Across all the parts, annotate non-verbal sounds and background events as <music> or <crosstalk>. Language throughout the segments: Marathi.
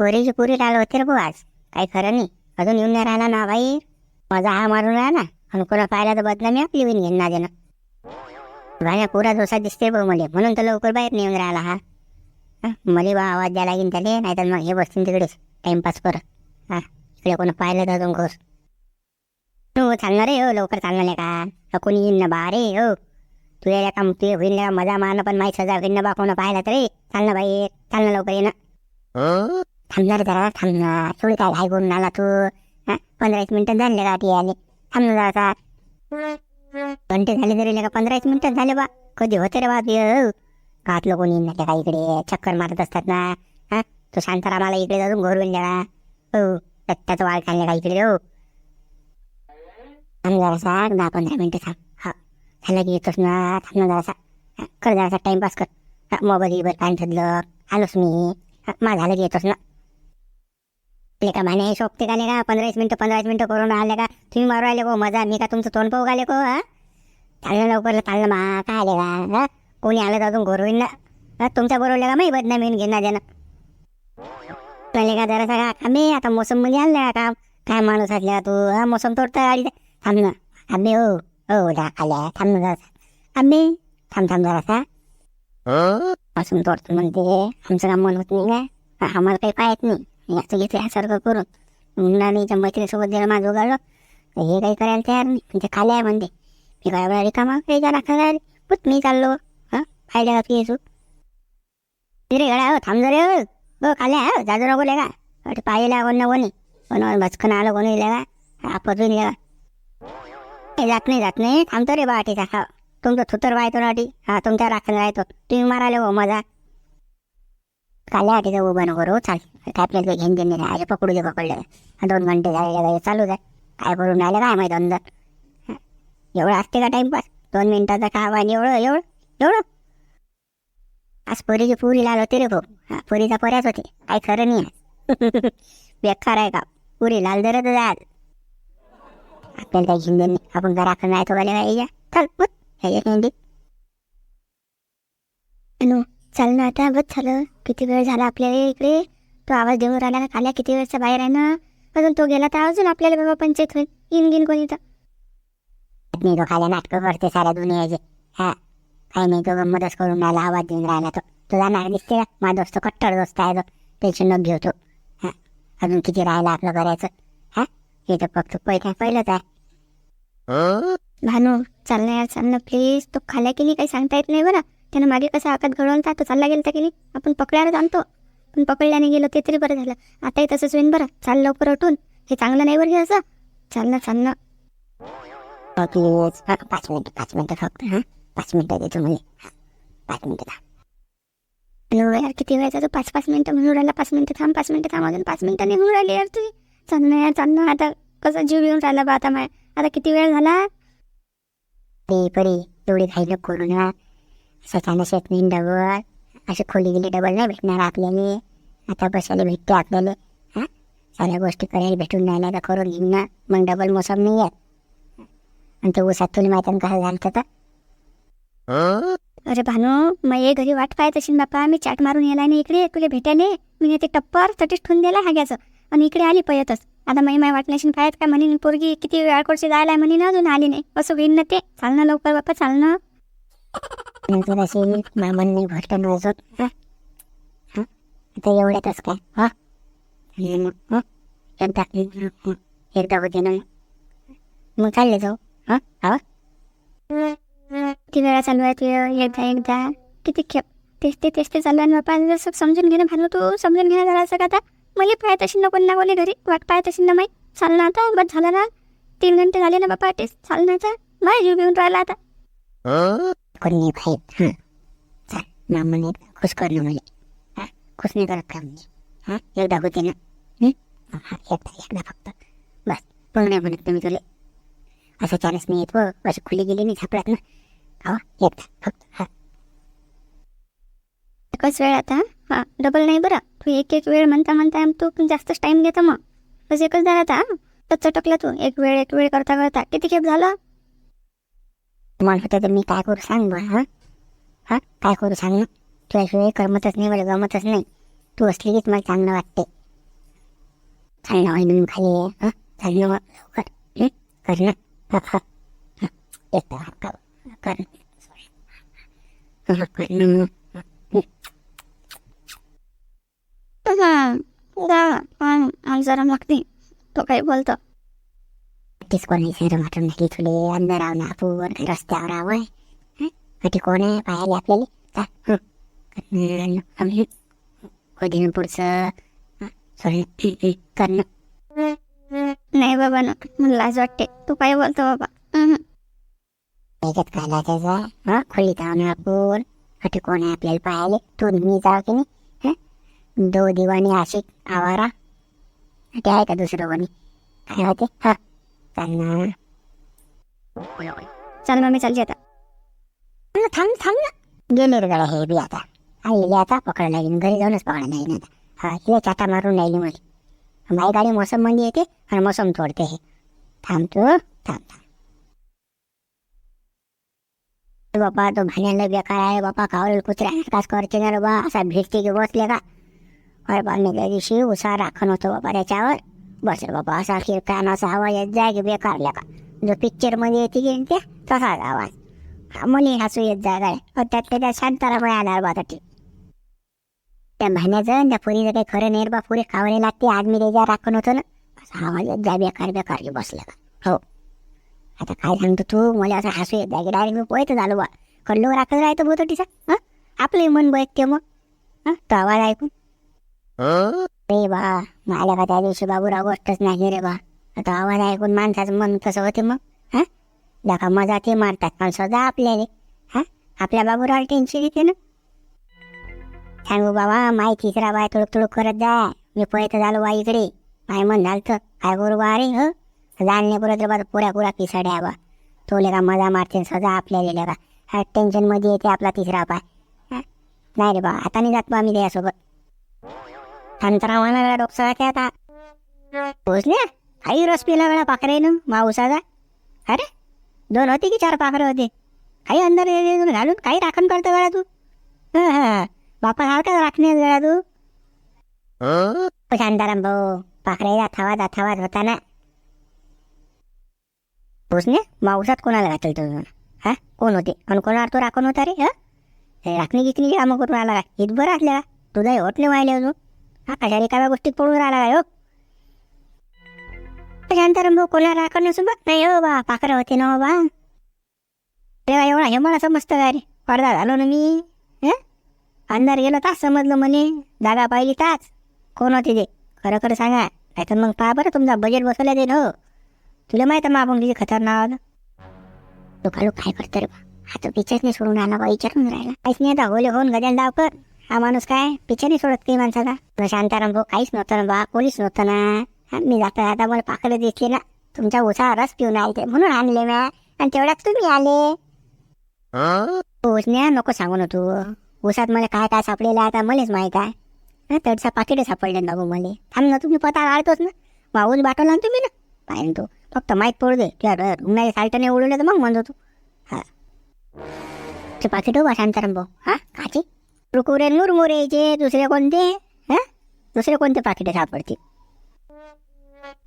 पोरीची पुरी लाल होते रे भाऊ आज. काही खरं नाही. अजून येऊन नाही राहिला ना बाई. माझा हा मारून राहिला. आणि कोणा पाहिला तर बदनामी आपली होईन घेईन ना देणं भाज्या पुरा डोसा दिसते भाऊ मला. म्हणून तर लवकर बाहेर नेऊन राहिला हा. मला बा आवाज द्यायला लागेल त्याले. नाही तर मग हे बसतील तिकडेच. टाईमपास करत हा इकडे कोण पाहिलं तर अजून घोस हो, तू चालणार रे हो. लवकर चालणार नाही का? कोणी येईन ना बा. रे हो. तू यायला का तू होईल ना मजा मारणं पण माहीत सजा होईल ना बा कोणा पाहिला तरी. चाल ना बाई. चाल ना लवकर ये ना. थांबणार जरा थांबणार थोडी काय घाई करून आला तू पंधरा एक मिनटं झाले का ती आले थांबणार ना जरा घंटे झाले तरी का पंधरा एक मिनटं झाले बा कधी होते रे बा ते घातलं कोणी नाही का इकडे चक्कर मारत असतात ना हा तो शांतारामाला इकडे जाऊन घोरवेल जरा हो दत्ताचं वाळ खाल्ले का इकडे हो थांब जरासा दहा पंधरा मिनटं थांब हा झालं की येतोस ना थांब ना जरासा कर जरासा टाइमपास कर मोबाईल गिबाईल पाणी ठेवलं आलोच मी हा, मा झालं की येतोस ना ले का म्हणे शोभते का नाही का पंधरा वीस मिनिटं पंधरा वीस मिनिटं करून आले का? तुम्ही मारू राहिले को मजा मी का तुमचं तोंड पाहू आले को हा चाललं लवकर चाललं मा काय आले का हा? कोणी आलं तर अजून होईल ना? हा, तुमच्या बरोबर का माही बदनामी होईन घेणार देणं. पहिले का जरा सगळा आम्ही आता मोसममध्ये आणलं का काय माणूस असल्या तू हा? मोसम तोडता गाडी थांब ना. आम्ही हो हो दा आल्या. थांब ना जरासा. आम्ही? थांब थांब जरासा. पासून तोडतो म्हणते. आमचं काम मन होत नाही का हा, आम्हाला काही पाहत नाही. याचं घेतलं ह्यासारखं करून. मुलांच्या मैत्रीसोबत जर माझं गाडलं तर हे काही करायला तयार नाही. म्हणजे खाली आहे म्हणते. मी काय बरं रिकामा? याच्या जरा पुत मी चाललो. हा? फायद्या का येसू? रे गड्या हो थांब रे हो हो खाली आहे हो जाजू नको लेगा अरे पाहिला कोण ना कोणी. कोण भचकन आलं कोणी लेगा आपतून लेगा हे जात नाही जात नाही. थांबतो रे बाटीचा. खा तुमचं थुतर वाहतो ना अटी हा तुमच्या राखण राहतो तुम्ही मारायला हो मजा. काल्या आटीचा उभं नको रो चाल. काय आपल्याला काही घेऊन देणे नाही पकडू दे पकडले. दोन घंटे झाले काय चालू आहे काय करून राहिलं काय माहिती अंदर? एवढं असते का टाइमपास? दोन मिनिटाचा खावा आणि एवढं एवढं एवढं? आज पोरीची पुरी लाल होती रे भाऊ. हा पुरीचा पर्याच होते. काय खरं नाही आहे <laughs> बेकार आहे का? पुरी लाल दरच जाल. आपल्याला काही घेऊन देणे आपण घरा राखण राहतो का नाही या चल पुत हे चल ना आता बस झालं. किती वेळ झाला आपल्याला इकडे? तो आवाज देऊन राहिला ना खाल्या किती वेळचा बाहेर आहे ना? अजून तो गेला तर अजून आपल्याला बाबा पंचायत होईल. येईन गेन कोणी तर नाही तो खाल्या नाटकं करते साऱ्या दुनियाचे. हा काही नाही तो गंमतच करून राहिला आवाज देऊन राहिला तो. तुला नाही दिसते का माझा दोस्त कट्टर दोस्त आहे तो. टेन्शन न घेऊ तो. हा अजून किती राहिला आपलं करायचं? हा हे तर फक्त पहिल्या पहिलंच आहे. भानू चाल ना यार चाल ना प्लीज तो खाल्या की नाही काही सांगता येत नाही बरं. त्यानं मागे कसं आकात घडवला तो चालला गेला की नाही? आपण पकडायला जाणतो. पण पकडल्याने गेलो ते तरी बरं झालं. आताही तसंच होईन बरं. चाल लवकर उठून. हे चांगलं नाही बरं असं. चाल ना चाल ना. प्लीज पाच मिनिटं पाच मिनिटं फक्त हां? पाच मिनिटं देतो हां पाच मिनिटं थांब. यार किती वेळाचा तू पाच पाच मिनिटं म्हणून राहिला. पाच मिनिटं थांब पाच मिनिटं थांब. अजून पाच मिनिटं निघून राहिली यार तुझी चाल ना यार चाल ना. आता कसं जीव येऊन राहिला बा आता माय. आता किती वेळ झाला? परी परी एवढी घाई नको करू ना डबल. अशी खोली गेली डबल नाही भेटणार आपल्याला. आता बसायला भेटते आपल्याला. हां? सगळ्या गोष्टी करायला भेटून राहिल्या तर करून घेईन ना. मग डबल मोसम नाही आहे. आणि ते ऊसात तुला माहिती कसं झालं तर. अरे भानू मग ये घरी वाट पाहत असेल बापा. मी चाट मारून यायला नाही इकडे. तुला भेटायले मी ते टप्पर तटीच ठेवून दिला हाग्याचं. आणि इकडे आली पयतच आता माई माय वाटण्याशी पाहत काय म्हणे पोरगी किती वेळ कोडशी जायला म्हणे ना अजून आली नाही. असं होईल ना ते. चालणं लवकर बापा चालणं नंतर असे मामांनी घट्ट भरत हां? आता एवढ्यातच काय? हा? मग, एकदा हं, एकदा होते ना मग. चालले जाऊ हा? हा? किती वेळा चालू आहे तू? एकदा एकदा. किती खेप. तेच ते तेच ते चालू आहे बापा जसं समजून घेणं ना तू समजून घेणं झालं असं का आता? मला पाय तशी ना कोण ना कोणी घरी? वाट पाहत असेल ना माई? चाल ना आता बस झालं ना. तीन घंटे झाले ना बापा टेस्ट चाल ना आता. माय जीव घेऊन राहिला आता. कोणी पाहित हां चाल मामाने खुश करणं मला हां खुश नाही करत का म्हणजे हां एकदा होते ना हं? एकदा एकदा फक्त बस पण नाही म्हणत तुम्ही तुले असं चान्स नाही येत व अशी खुली गेली नाही झापडात ना हा एकदा फक्त हां एकच वेळ आता हां डबल नाही बरं तू एक एक वेळ म्हणता म्हणता तू पण जास्तच टाईम घेतो मग बस एकच झाला आता तर चटकला तू एक वेळ एक वेळ करता करता किती खेप झाला तुम्हाला होतं तर मी काय करू सांग बरं हां? हां? काय करू सांग ना? तुझ्याशिवाय करमतच नाही बरं गमतच नाही. तू असली की तुम्हाला चांगलं वाटते. चालणं वाईन खाली हं? चाल ना लवकर. कर ना. हां हां. हं. येतो कर. कर. जरा लागते तो काही बोलतो. तीच कोणी सर वाटून नाही तुले अंदर आव ना आपण रस्त्यावर आवय कधी कोण आहे पाहायला आपल्याला चा, हं. करणं, हं. कधी न पुढचं हं. सोड ना. हं, हं. करणं नाही बाबा ना मला लाज वाटते तू काय बोलतो बाबा हम्म. त्याच्यात काय लागायचं आहे हं खोलीत आहो ना आपण कधी कोण आहे आपल्याला पाहायला तू आणि मी जाऊ की नाही हं दो दिवाणी आशिक आवारा ते आहे का दुसरं कोणी काय होते हा चाल ना चल मग मी चालली आता थांब थांब ना गेले रे हे बी आता आईले आता पकडायला लागेल घरी जाऊनच पकडा नाही आता हा चाटा मारून राहिली मला माझी गाडी मोसममध्ये येते आणि मोसम तोडते हे थांब तू थांब थांब बापा तो भाण्याला बेकार आहे बापा कावलेल कुत्र्या कास करते ना रे बा असा भेटते की बसले का अरे बा मी त्या दिवशी उसा राखण होतो बाबा त्याच्यावर बस रे बाबा असा आवाज येत जाय की बेकारल्या का जो पिक्चरमध्ये येते की ते तसाच आवाज. हा मुली हसू येत जाय काय त्यात त्याच्या शांतारा आणार बा ते त्या भाण्याचं त्या पुरीचं काही खरं नाही बा पुरी खावणे लागते आदमी रेजा राखून होतो ना. असा आवाज येत जाय बेकार बेकार की बसला का. हो. आता काय सांगतो तू? मला असं हसू येत जाय की डायरेक्ट मी पोहत झालो बा. कडलो राखत राहतो भोतो तिचा हं? आपलंही मन बैठते मग. हां? तो आवाज ऐकून. रे बा मला का त्या दिवशी बाबूराव गोष्टच नाही रे बा. आता आवाज ऐकून माणसाचं मन कसं होते मग हा? दाखा मजा ते मारतात पण सदा आपल्याला हा? आपल्या बाबूराव टेन्शन येते ना? सांगू बाबा माय रा बाय तुळक तुळक करत जा मी पळत झालो बा इकडे. माय मन झालं तर काय करू बा अरे ह? जाणले पुरत बा पुऱ्या पुऱ्या पिसाड्या बा. तो का मजा मारते सदा आपल्याला का हा टेन्शनमध्ये येते आपला तिसरा पाय नाही रे बा आता नाही जात बा मी त्यासोबत म्हणा डोकसा काय आता पोचल्या काही रस पिला वेळा पाखरेनं माऊसाचा अरे दोन होते की चार पाखरं होते। काही अंदर हे घालून काही राखण करतो वेळा तू? हं, हं. बापा सारखा राखणे वेळा तू? शांताराम भाऊ पाखरेला थवात अथवात होता ना। पोचणे मावसात कोणाला घातल तो हा कोण होते? आणि कोणावर तो राखून होता रे? हा? हे राखणी गिकणी कामं करून राहिला का हितभर असल्या का तुझा होत नाही व्हायला अजून अशा कशा रिकाम्या गोष्टीत पडून राहिला काय हो? शांताराम भाऊ कोणाला राखण नसून बघ नाही हो बा पाखरं होते ना हो बा. तेव्हा एवढा हे मला समजतं का रे? पडदा झालो ना मी अंधार अंदर गेलो तास समजलं म्हणे. जागा पाहिली ताच कोण होते ते? खरं खरं सांगा. नाही तर मग पहा बरं तुमचा बजेट बसवला ते हो. तुला माहीत आहे मग आपण किती खतरनाक आहोत? काय करतो रे बा? हा तो पिक्चर नाही सोडून आला बा विचारून राहिला. काहीच नाही आता होले होऊन गजाल डाव कर हा माणूस काय? पिक्चर नाही सोडत काही माणसाचा तुला शांताराम भाऊ काहीच नव्हतं ना बा कोणीच नव्हतं ना. हा, मी जाता जाता मला पाकडे दिसले ना. तुमच्या उसा रस पिऊन आले म्हणून आणले ना आणि तेवढ्यात तुम्ही आले. पोचण्या नको सांगू ना तू. उसात मला काय काय सापडेलं आता मलाच माहीत आहे. हा तडसा पाकिटे सापडले बाबू मला. थांब ना तुम्ही पता काढतोच ना. माऊस बाटवला ना तुम्ही ना. पाहिजे तो. फक्त माहीत पडू दे. तुझ्या डोळ्यात उन्हाळी साल्टने तर मग म्हणतो तू. हा. ते पाकिट उभा शांताराम भाऊ हा काची? रुकुरे मुरमुरेचे दुसरे कोणते हा? दुसरे कोणते पाकिटं सापडतील?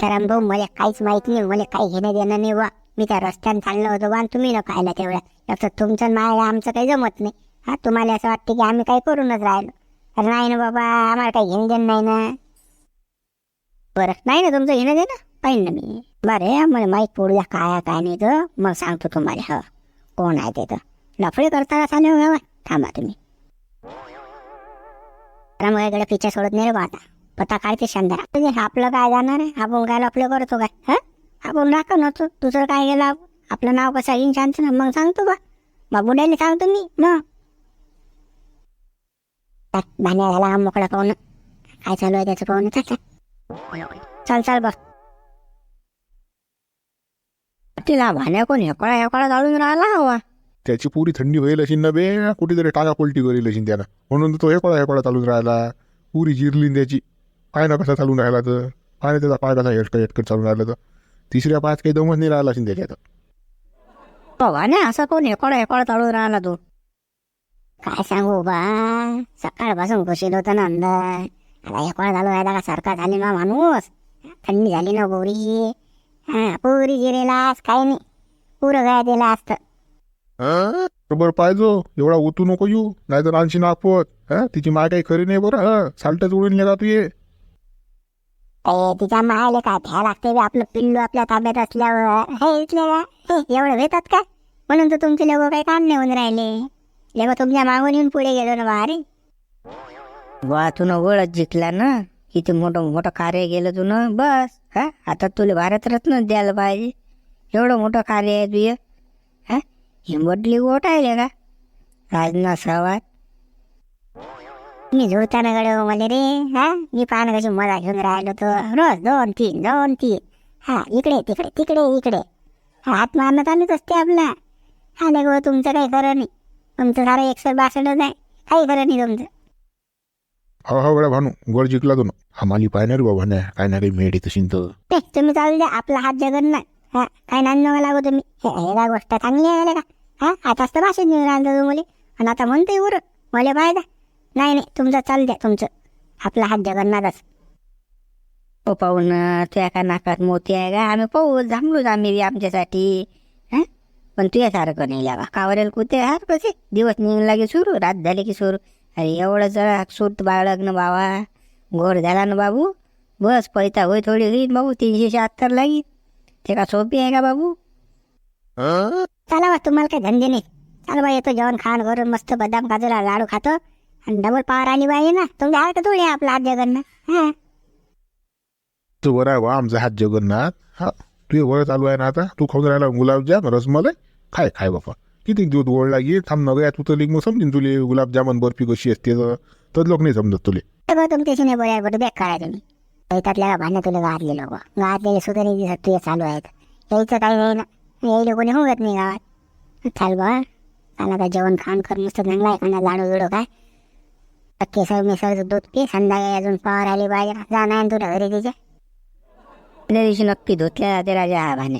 तर भाऊ मला काहीच माहीत नाही मला काही घेणं देणं नाही वा मी त्या रस्त्यानं चाललो होतो बा आणि तुम्ही न खायला तेवढ्या फक्त तुमचं आणि आमचं काही जमत नाही. हा तुम्हाला असं वाटतं की आम्ही काही करूनच राहिलो. अरे नाही ना बाबा आम्हाला काही घेणं देणं नाही ना. बरं नाही ना तुमचं घेणं देणं? पाहिजे ना मी. बरं मला माहीत पडू द्या काय काय नाही तर मग सांगतो तुम्हाला. ह कोण आहे ते तर. नफळे करताना चालू हो, थांबा तुम्ही. रामगाईकडे पिच्छा सोडत नाही रे आता. पता काढते शांतारा आपलं काय जाणार आहे? आपण काय आपलं करतो काय? हा? आपण राखा नव्हतो दुसरं काय गेलं? आपलं नाव कसं येईन शांत ना? मग सांगतो बा बाबुड्याने सांगतो मी. मग भाण्या झाला हा मोकळा पाहून. काय चालू आहे त्याचं पाहून. चाल चल. चाल बस. तिला भाण्या कोण हेकळा हेकळा जाळून राहिला हवा? त्याची पुरी थंडी होईल अशी न बे कुठेतरी टाका पलटी करेल अशी त्यानं. म्हणून तो हेकोळा हेकोळा चालून राहिला. पुरी जिरली त्याची. पाय ना कसा चालून राहिला तर? पाय त्याचा पाय कसा हेटकट हेटकट चालून राहिला तर? तिसऱ्या पायात काही दमच नाही राहिला असेल त्याच्यात. तो ना असा कोण एकडा हेकळा चालून राहिला तो? काय सांगू बा? सकाळपासून खुशील होतं ना अंदर. आता हेकळा चालू राहिला का सारखा झाली ना माणूस? थंडी झाली ना गोरी. हा पोरी जिरेलास काही नाही. पुरं गाय दिला असतं हं? पाहिजो. एवढा ओतू नको येऊ. नाही तर आणशी नापवत हा? तिची माय काही खरी नाही बरं. हा? साल्टच उडून निघा तू ये. ए तिच्या मायले काय घ्या लागते बे आपलं पिल्लू आपल्या ताब्यात असल्यावर. हे इथले का हे एवढं भेटतात का? म्हणून तर तुमचे लोक काही काम नाही होऊन राहिले. लेबा तुमच्या मागून येऊन पुढे गेलो ना बाहेर वा तू ओळख जिंकला ना. किती मोठं मोठं कार्य केलं तू ना बस हा? आता तुला भारतरत्न द्यायला पाहिजे. एवढं मोठं कार्य आहे तुझं. हा हिंबटली गोट आहे का? राजनाथ सवार मी झोडताना गडे मला रे हा? मी पाहणं कशी मजा घेऊन राहिलो तो. रोज दोन तीन दोन तीन. हा इकडे तिकडे तिकडे इकडे. हात मारण्यात आलीच असते आपला. हा नाही गो तुमचं काही खरं नाही. तुमचं सारं एकशे बासष्टच आहे काही खरं नाही तुमचं. हा हा गड्या भानू गोड जिंकला तू ना. आम्हाला पाहणार बाबा नाही काय ना काही मेड येत असेल तर. ते तुम्ही चालू द्या. आपला हात जगन्नाथ हा काय नान नका लागू तुम्ही हे हे गोष्ट चांगली आहे का? हा आताच तर भाषण घेऊन राहिलं तुम्हाला आणि आता म्हणतोय उर. मला पाहिजे. नाही नाही तुमचं चाल द्या तुमचं. आपला हात जगन्नाथच हो पाहून तुझ्या का नाकात मोती आहे का? आम्ही पाहू थांबलोच आम्ही बी आमच्यासाठी. हां? पण तुझ्यासारखं नाही लागा कावरेल कुते हार कसे दिवस निघून लागे सुरू रात झाले की सुरू. अरे एवढं जरा सूट बाळग ना बाबा. गोड झाला ना बाबू. बस पैसा होय थोडी होईल बाबू. तीनशे शहात्तर लागेल ते का सोपी आहे का बाबू? हं? चला बा तुम्हाला काही धंदे नाही. चला बा येतो जेवण खाण करून मस्त बदाम काजूला लाडू खातो. आणि डबल पावर आली पाहिजे ना. तुमच्या हात थोडी आहे आपला हात जगन्नाथ हा. तू बरं आहे बा आमचा हात जगन्नाथ हा तुझे वळ चालू आहे ना आता. तू खाऊन राहिला गुलाबजाम रसमलाई. खाय खाय बापा. किती दिवस गोड लागे थांब नग तू तर मग समजेन तुले. गुलाबजामन बर्फी कशी असते तर. लोक नाही समजत तुले. तुमच्याशी नाही बोलाय बरं आहे तुम्ही? त्यातल्या भांडणं तुला गावातले लोक. गावातले सुद्धा नाही दिसत तुझे चालू आहेत. यायचं काही नाही ना यायला कोणी होत नाही गावात. चाल बा. चाल आता जेवण खाण कर. मस्त चांगला आहे. खाणं लाडू बिडू काय? केसर मिसळचं दूध पी. संध्याकाळी अजून पावर आली पाहिजे जाणार आहे ना तुला घरी तिच्या त्या दिवशी नक्की धुतल्या जाते राजा भाने.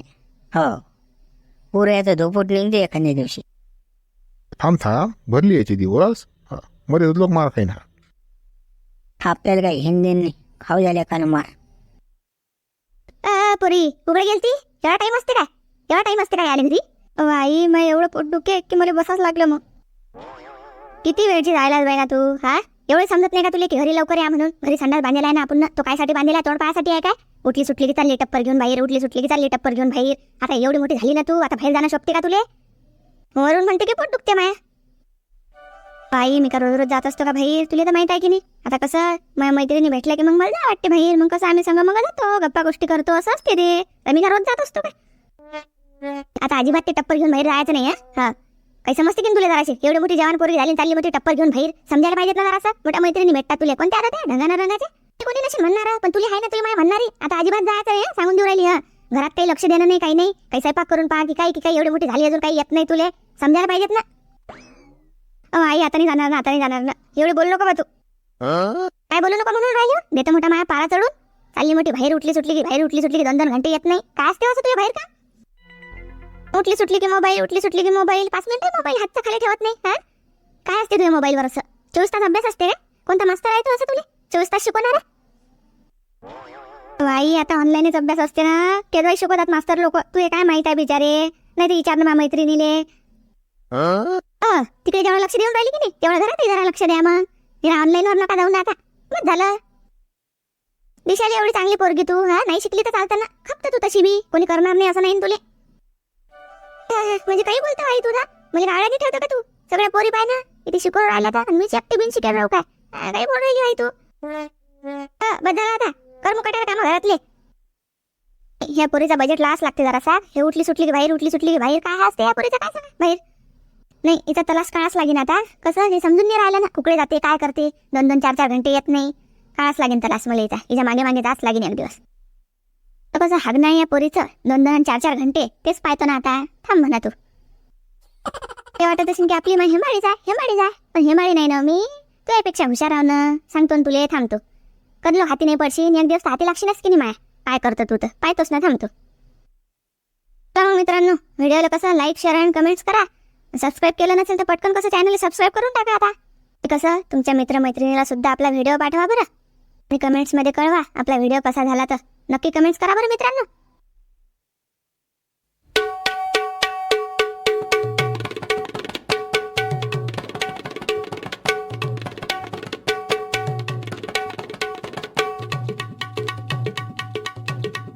हो. पुऱ्याचं धोपट निघते एखाद्या दिवशी. थांब थांब. भरली याचे दिवस हा. मध्ये लोक मार खाईन हा आपल्याला काही हिंदी नाही. खाऊ झाल्या का मार अ, पुरी उघड गेलती? एवढा टाइम असते काय? एवढा टाइम असते काय आली घरी आई मग एवढं पोट दुखे की मला बसाच लागलं मग. किती वेळची जायला बाई ना तू हा? एवढं समजत नाही का तुला की घरी लवकर या म्हणून? घरी संडास बांधलेला आहे ना आपण तो कायसाठी बांधलेला आहे? तोंड पायासाठी आहे काय? उठली सुटली की चालली टप्पर घेऊन बाहेर उठली सुटली की चालली टप्पर घेऊन बाहेर. आता एवढी मोठी झाली ना तू? आता बाहेर जाणं शोभते का तुले? वरून म्हणते की पोट दुखते माया. पायी मी का रोज रोज जात असतो का बाहेर? तुला तर माहीत आहे की नाही? आता कसं माझ्या मैत्रिणी भेटल्या की मग मला नाही वाटते बाहेर. मग कसं आम्ही संग मग जातो गप्पा गोष्टी करतो असं असते रे तर मी का रोज जात असतो काय आता अजिबात ते टप्पर घेऊन बाहेर राहायचं नाही हा? काही समजते की तुला जराशी? एवढी मोठी जवान पोरगी झाली चालली मोठी टप्पर घेऊन बाहेर. समजायला पाहिजेत ना जरासा. मोठ्या मैत्रिणी भेटतात तुला. कोणत्या आता त्या? ढंगाना रंगाचे? ते कोणी नसेल म्हणणार पण तुला आहे ना तुला माय म्हणणारी. आता अजिबात जायचं आहे सांगून देऊ राहिली हा? घरात काही लक्ष देणं नाही काही नाही. काही स्वयंपाक करून पहा की काही की काही एवढी मोठी झाली अजून काही येत नाही तुले. समजायला पाहिजेत ना? अहो, आई आता नाही जाणार ना आता नाही जाणार ना. एवढे बोलू का बा तू. काय बोलू नको म्हणून राहिलो हो? देतो मोठा माया पारा चढून. चालली मोठी बाहेर उठली सुटली की बाहेर उठली सुटली की दोन दोन घंटे येत नाही. काय असते हो असं तुझ्या बाहेर का? उठली सुटली की मोबाईल उठली सुटली की मोबाईल. पाच मिनिटं मोबाईल हातचा खाली ठेवत नाही हा? काय असते तुझ्या मोबाईलवर असं? चोवीस तास अभ्यास असते रे. कोणता मास्तर आहे तू असं तुला? चोवीस तास शिकवणार? आई आता ऑनलाईनच अभ्यास असते ना. केव्हाही शिकवतात मास्तर लोक. तू हे काय माहीत आहे बिचारे? नाही ते विचारणं मैत्रिणीले. तिकडे जेवढं लक्ष देऊन राहिली की नाही? तेवढं घरात जरा लक्ष द्या मग. जरा ऑनलाईन वर नका जाऊन आता मग झालं. दिशाली एवढी चांगली पोरगी तू हा? नाही शिकली तर चालताना खपत तू तशी बी. कोणी करणार नाही असं नाही तुले. म्हणजे काही बोलतो आई तुझा? म्हणजे गाड्याने ठेवतो का तू? सगळ्या पोरी पाय ना. इथे शिकवून राहिला तर मी एकटी बिन शिकायला राहू काय? काही बोल राहिली आई तू. बदल आता. कर मग काम घरातले. ह्या पोरीचा बजेट लास्ट लागते जरासा. हे उठली सुटली की बाहेर उठली सुटली की बाहेर. काय असते या पोरीचा काय बाहेर. नाही इथं तलास काळाच लागेन आता. कसं हे समजून नाही राहिलं ना कुकडे जाते काय करते दोन दोन चार चार घंटे येत नाही. काळाच लागेन तलास मला इथं. हिच्या मागे मागे जाच लागेन एक दिवस. तर कसं हाग नाही या पोरीचं. दोन दोन चार चार घंटे. तेच पाहतो ना आता. थांब म्हणा तू. ते वाटत असेल की आपली मग हेमाळीच आहे हेमाळीच आहे पण हेमाळी नाही ना मी. तुझ्यापेक्षा हुशार आहो ना. सांगतो ना तुले थांबतो कधलो हाती नाही पडशील एक दिवस तर हाती लागशीलच की नाही माया. काय करतो तू तर? पाहतोस ना थांबतो तर मग मित्रांनो व्हिडिओला कसं लाईक शेअर आणि कमेंट्स करा. सबस्क्राईब केलं नसेल तर पटकन कसं चॅनल सबस्क्राईब करून टाका आता. ते कसं तुमच्या मित्रमैत्रिणीला सुद्धा आपला व्हिडिओ पाठवा बरं. आणि कमेंट्समध्ये कळवा आपला व्हिडिओ कसा झाला तर. नक्की कमेंट्स करा बरं मित्रांनो.